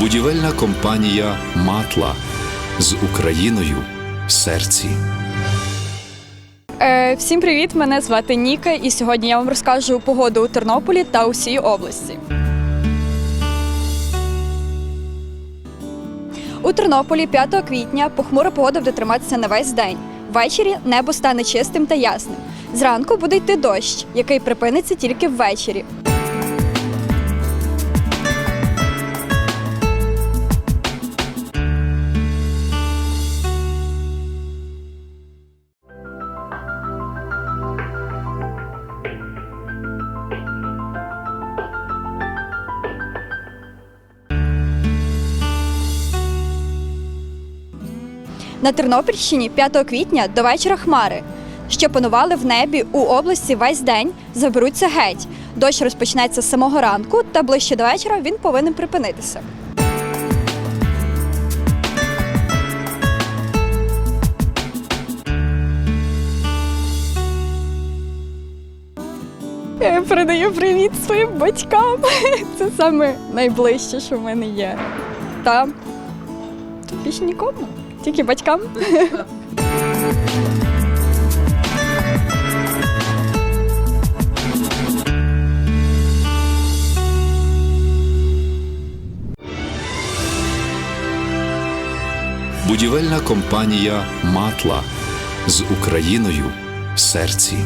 Будівельна компанія Матла з Україною в серці. Е, всім привіт! Мене звати Ніка, і сьогодні я вам розкажу погоду у Тернополі та усій області. У Тернополі 5 квітня похмура погода буде триматися на весь день. Ввечері небо стане чистим та ясним. Зранку буде йти дощ, який припиниться тільки ввечері. На Тернопільщині 5 квітня до вечора хмари, що панували в небі у області весь день, заберуться геть. Дощ розпочнеться з самого ранку, та ближче до вечора він повинен припинитися. Я передаю привіт своїм батькам. Це саме найближче, що в мене є. Та більше нікому, тільки батькам. Будівельна компанія Матла з Україною в серці.